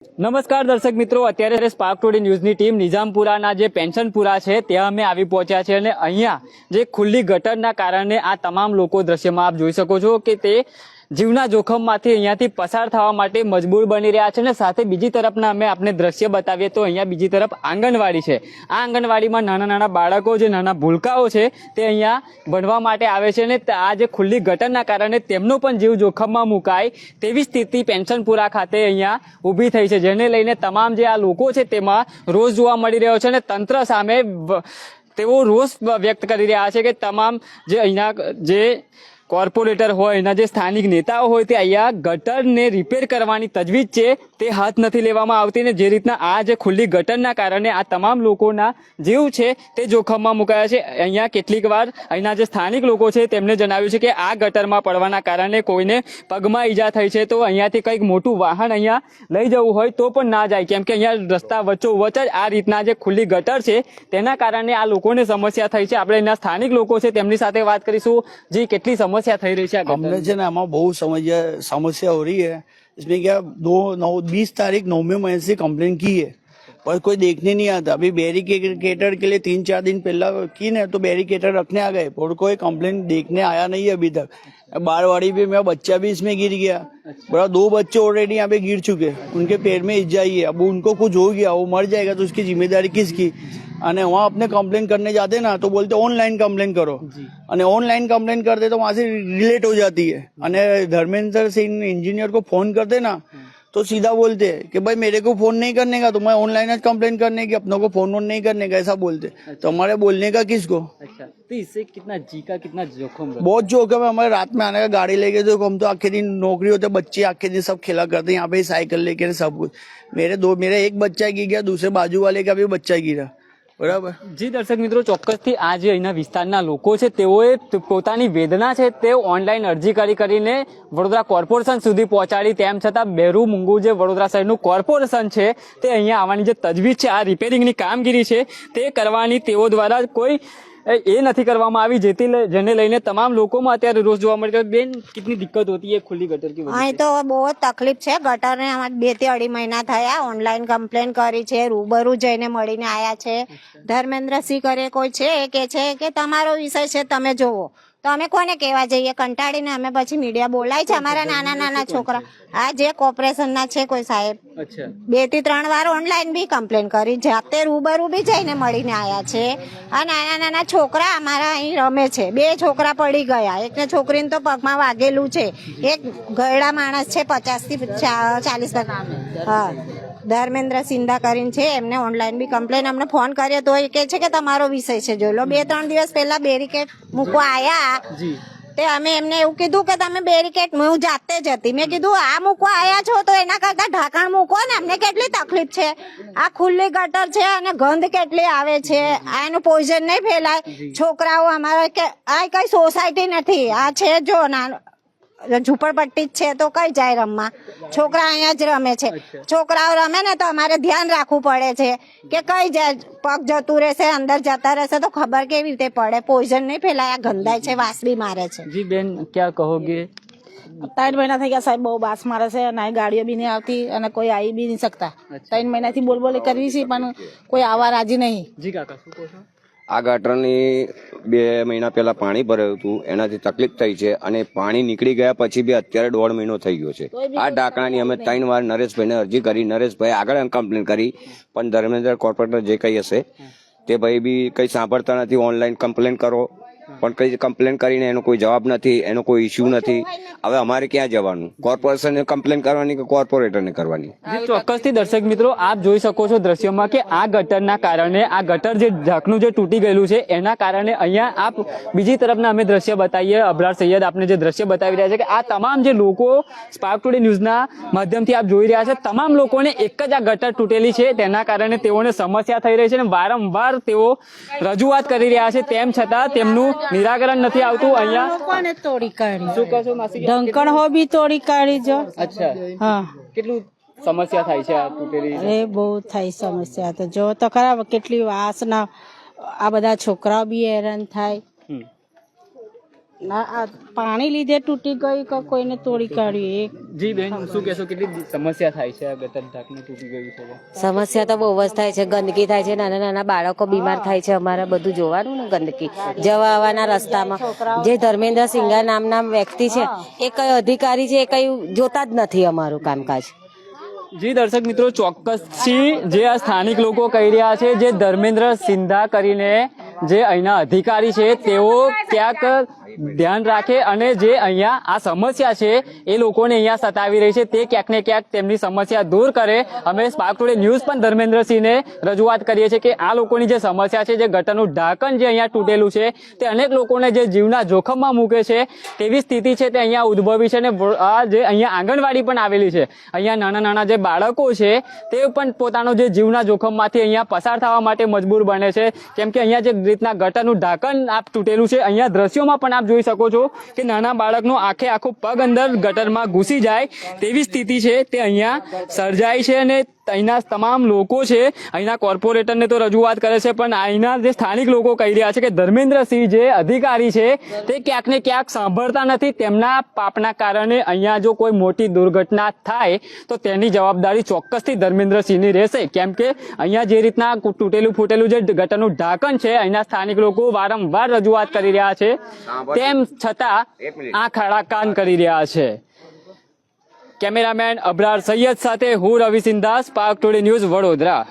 નમસ્કાર દર્શક મિત્રો, અત્યારે સ્પાર્ક ટુડે ન્યૂઝની ટીમ નિઝામપુરાના જે પેન્શનપુરા છે, ત્યાં અમે આવી પહોંચ્યા છે અને અહીંયા જે ખુલ્લી ગટરના કારણે આ તમામ લોકો દ્રશ્યમાં આપ જોઈ શકો છો કે તે જીવના જોખમમાંથી અહીંયાથી પસાર થવા માટે મજબૂર બની રહ્યા છે અને સાથે બીજી તરફના અમે આપને દ્રશ્ય બતાવીએ તો અહીંયા બીજી તરફ આંગણવાડી છે. આ આંગણવાડીમાં નાના નાના બાળકો જે નાના ભૂલકાઓ છે, તે અહીંયા ભણવા માટે આવે છે અને આ જે ખુલ્લી ગટરના કારણે તેમનો પણ જીવ જોખમમાં મુકાય તેવી સ્થિતિ પેન્શનપુરા ખાતે અહીંયા ઊભી થઈ છે, જેને લઈને તમામ જે આ લોકો છે તેમાં રોષ જોવા મળી રહ્યો છે અને તંત્ર સામે તેઓ રોષ વ્યક્ત કરી રહ્યા છે કે તમામ જે અહીંયા જે કોર્પોરેટર હોય, એના જે સ્થાનિક નેતાઓ હોય તે અહીંયા ગટરને રિપેર કરવાની તજવીજ છે, તે હાથ નથી લેવામાં આવતી ને જે રીતના આ જે ખુલ્લી ગટરના કારણે આ તમામ લોકોના જીવ છે તે જોખમમાં મુકાયા છે. અહીંયા કેટલીક વાર અહીંના જે સ્થાનિક લોકો છે તેમને જણાવ્યું છે કે આ ગટરમાં પડવાના કારણે કોઈને પગમાં ઈજા થઈ છે, તો અહીંયાથી કંઈક મોટું વાહન અહીંયા લઈ જવું હોય તો પણ ના જાય. કેમ કે અહીંયા રસ્તા વચ્ચો વચ્ચ જ આ રીતના જે ખુલ્લી ગટર છે તેના કારણે આ લોકોને સમસ્યા થઈ છે. આપણે એના સ્થાનિક લોકો છે તેમની સાથે વાત કરીશું. જે, કેટલી સમસ્યા થઈ રહી છે આ हमने ગટર जो है आमा बहुत समस्या समस्या हो रही है इसमें क्या दो नौ बीस तारीख नौवें महीने से कंप्लेन की है पर कोई देखने नहीं आता अभी बैरिकेटर के लिए तीन चार दिन पहला की ने तो बैरिकेटर रखने आ गए पर कोई कंप्लेन देखने आया नहीं है अभी तक बारवाड़ी पे मेरा बच्चा भी इसमें गिर गया बड़ा दो बच्चे ऑलरेडी यहाँ पे गिर चुके हैं उनके पैर में इज्जा ही है अब उनको कुछ हो गया वो मर जाएगा तो उसकी जिम्मेदारी किसकी અને वहाँ अपने कंप्लेन करने जाते ना तो बोलते ऑनलाइन कंप्लेन करो અને ऑनलाइन कंप्लेन करते तो वहां से रिलेट हो जाती है અને धर्मेंद्र सिंह इंजीनियर को फोन करते ना तो सीधा बोलते हैं कि भाई मेरे को फोन नहीं करने का तो मैं ऑनलाइन જ कंप्लेन करने की अपनों को फोन वोन नहीं करने का ऐसा बोलते तो हमारे बोलने का किसको अच्छा तो इससे कितना जी का कितना जोखम रहता बहुत जोखिम है हमारे रात में आने का गाड़ी लेके तो हम तो आखे दिन नौकरी होते बच्चे आखे दिन सब खेला करते हैं यहाँ पे ही साइकिल लेके सब कुछ मेरे दो मेरे एक बच्चा गिर गया दूसरे बाजू वाले का भी बच्चा गिरा બરાબર. જી દર્શક મિત્રો, ચોક્કસથી આ જે અહીંના વિસ્તારના લોકો છે, તેઓએ પોતાની વેદના છે તે ઓનલાઈન અરજી કરી કરીને વડોદરા કોર્પોરેશન સુધી પહોંચાડી. તેમ છતાં બેરુ મુંગુ જે વડોદરા શહેરનું કોર્પોરેશન છે, તે અહીંયા આવવાની જે તજવીજ છે, આ રિપેરિંગની કામગીરી છે, તે કરવાની તેઓ દ્વારા કોઈ એ નથી કરવામાં આવી. જેથી જેને લઈને તમામ લોકોમાં અત્યારે રોજ જોવા મળે બેન કેટલી દિક્કત હોતી એ ખુલ્લી ગટર કી અહીં તો બહુ તકલીફ છે. ગટરને અમારે બેથી અઢી મહિના થયા. ઓનલાઈન કમ્પ્લેન કરી છે. રૂબરૂ જઈને મળીને આવ્યા છે. ધર્મેન્દ્રસિંહ કરે કોઈ છે? કે છે કે તમારો વિષય છે તમે જોવો તો અમે કોને કહેવા જઈએ? કંટાળીને અમે પછી મીડિયા બોલાય છે અમારા નાના નાના છોકરા. આ જે કોર્પોરેશનના છે કોઈ સાહેબ. બેથી ત્રણ વાર ઓનલાઈન બી કમ્પ્લેન કરી. જાતે રૂબરૂ બી જઈને મળીને આવ્યા છે. આ નાના નાના છોકરા અમારા અહીં રમે છે. બે છોકરા પડી ગયા. એકને છોકરીને તો પગમાં વાગેલું છે. એક ગયડા માણસ છે પચાસથી ચાલીસ હા. ધર્મેન્દ્ર સિંધા કરીને છે એમને ઓનલાઈન બી કમ્પ્લેન અમને ફોન કર્યો તો એ કે છે કે તમારો વિષય છે જોઈ લો. બે ત્રણ દિવસ પહેલા બેરિકેડ મૂકવા આયા. તે અમે એમને એવું કીધું કે તમે બેરિકેટ હું જાતે જ હતી. મેં કીધું આ મૂકવા આયા છો તો એના કરતા ઢાંકણ મૂકો ને અમને કેટલી તકલીફ છે? આ ખુલ્લી ગટર છે અને ગંધ કેટલી આવે છે? આ એનું પોઈઝન નહીં ફેલાય. છોકરાઓ અમારા કે આ કઈ સોસાયટી નથી. આ છે જો ના ઝૂંપડપટ્ટી જ છે તો કઈ જાય રમવા? છોકરા અહીંયા જ રમે છે. છોકરાઓ રમે ને તો અમારે ધ્યાન રાખવું પડે છે કે કઈ જાય? પગ જતું રહેશે અંદર જતા રહેશે તો ખબર કેવી રીતે પડે? પોઈઝન નહીં ફેલાય ગંદાય છે વાસ બી મારે છે. જી બેન ક્યાં કહોગે ત્રણ મહિના થઈ ગયા સાહેબ બહુ બાસ મારે છે અને અહીં ગાડીઓ બી નહીં આવતી અને કોઈ આવી બી નહીં શકતા. ત્રણ મહિનાથી બોલ બોલ કરવી છે પણ કોઈ આવવા રાજી નહીં. જી કાકા શું કહો છો? આ ગટરની બે મહિના પહેલા પાણી ભરાયું હતું એનાથી તકલીફ થઈ છે અને પાણી નીકળી ગયા પછી બી અત્યારે દોઢ મહિનો થઈ ગયો છે. આ ઢાંકણાની અમે ત્રણ વાર નરેશભાઈને અરજી કરી નરેશભાઈ આગળ કમ્પ્લેન કરી પણ ધર્મેન્દ્ર કોર્પોરેટર જે કંઈ હશે તે ભાઈ બી કંઈ સાંભળતા નથી ઓનલાઈન કમ્પ્લેન કરો પણ કઈ કમ્પ્લેન કરીને એનો કોઈ જવાબ નથી એનો કોઈ ઇસ્યુ નથી. હવે અમારે ક્યાં જવાનું? કોર્પોરેશનને કમ્પ્લેન કરવાની કે કોર્પોરેટરને કરવાની? જી ચોક્કસથી દર્શક મિત્રો આપ જોઈ શકો છો દ્રશ્યમાં કે આ ગટરના કારણે આ ગટર જે ઢાંકનું જે તૂટી ગયેલું છે એના કારણે અહીંયા આપ બીજી તરફના અમે દ્રશ્ય બતાવીએ. અબરાર સૈયદ આપને જે દ્રશ્ય બતાવી રહ્યા છે કે આ તમામ જે લોકો સ્પાર્ક ટુડે ન્યૂઝના માધ્યમથી આપ જોઈ રહ્યા છે તમામ લોકોને એક જ આ ગટર તૂટેલી છે. તેના કારણે તેઓને સમસ્યા થઈ રહી છે અને વારંવાર તેઓ રજૂઆત કરી રહ્યા છે. તેમ છતાં તેમનું નિરાકરણ નથી આવતું અહીંયા? કોને તોડી કાઢી. શું કહો માસી? ઢંકણ હો બી તોડી કાઢી જો. અચ્છા. હા. કેટલું સમસ્યા થાય છે આ તૂટેલી? અરે બહુ થાય સમસ્યા તો જો તો ખરા કેટલી વાસના આ બધા છોકરાઓ બી હેરાન થાય. ના આ પાણી લીધે તૂટી ગઈ કે કોઈને તોડી કાઢ્યું? એ જી બેન શું કહેશો કેટલી સમસ્યા થાય છે આ ગટર ઢાંકણું તૂટી ગયું છે સમસ્યા તો બહુ જ થાય છે ગંદકી થાય છે નાના નાના બાળકો બીમાર થાય છે અમારે બધું જોવાનું ને ગંદકી. જવા આવવાના રસ્તામાં. જે ધર્મેન્દ્ર સિંઘા નામના વ્યક્તિ છે એ કઈ અધિકારી છે એ કઈ જોતા જ નથી અમારું કામકાજ. જી દર્શક મિત્રો ચોક્કસથી જે આ સ્થાનિક લોકો કહી રહ્યા છે જે ધર્મેન્દ્ર સિંધા કરીને જે અહીંના અધિકારી છે તેઓ ક્યાંક ધ્યાન રાખે અને જે અહીંયા આ સમસ્યા છે, એ લોકોને અહીંયા સતાવી રહી છે. તે ક્યાંક ને ક્યાંક તેમની સમસ્યા દૂર કરે. અમે સ્પાર્ક ટુડે ન્યૂઝ પણ ધર્મેન્દ્રસિંહને રજૂઆત કરીએ છીએ કે આ લોકોની જે સમસ્યા છે, જે ગટરનું ઢાંકણ જે અહીંયા તૂટેલું છે, તે અનેક લોકોને જે જીવના જોખમમાં મૂકે છે, તેવી સ્થિતિ છે તે અહીંયા ઉદ્ભવી છે અને આ જે અહીંયા આંગણવાડી પણ આવેલી છે. અહીંયા નાના નાના જે બાળકો છે, તે પણ પોતાનો જે જીવના જોખમમાંથી અહીંયા પસાર થવા માટે મજબૂર બને છે. કેમ કે અહીંયા જે રીતના ગટરનું ઢાંકણ આપ તૂટેલું છે, અહીંયા દ્રશ્યોમાં પણ આપ જોઈ શકો છો કે નાના બાળકનો આખે આખો પગ અંદર ગટરમાં ઘૂસી જાય તેવી સ્થિતિ છે. તે અહીંયા સર્જાય છે અને અહીંના તમામ લોકો છે અહીંના કોર્પોરેટરને તો રજૂઆત કરે છે પણ અહીંના જે સ્થાનિક લોકો કહી રહ્યા છે કે ધર્મેન્દ્રસિંહ જે અધિકારી છે તે ક્યાંક ને ક્યાંક સાંભળતા નથી. તેમના પાપના કારણે અહીંયા જો કોઈ મોટી દુર્ઘટના થાય તો તેની જવાબદારી ચોક્કસથી ધર્મેન્દ્રસિંહની રહેશે. કેમ કે અહીંયા જે રીતના તૂટેલું ફૂટેલું જે ગટરનું ઢાંકણ છે અહીંના સ્થાનિક લોકો વારંવાર રજૂઆત કરી રહ્યા છે. તેમ છતાં આ ખડાકાન કરી રહ્યા છે. કેમેરામેન અબરાર સૈયદ સાથે હું રવિ સિંધાસ પાર્ક ટુડે ન્યૂઝ વડોદરા.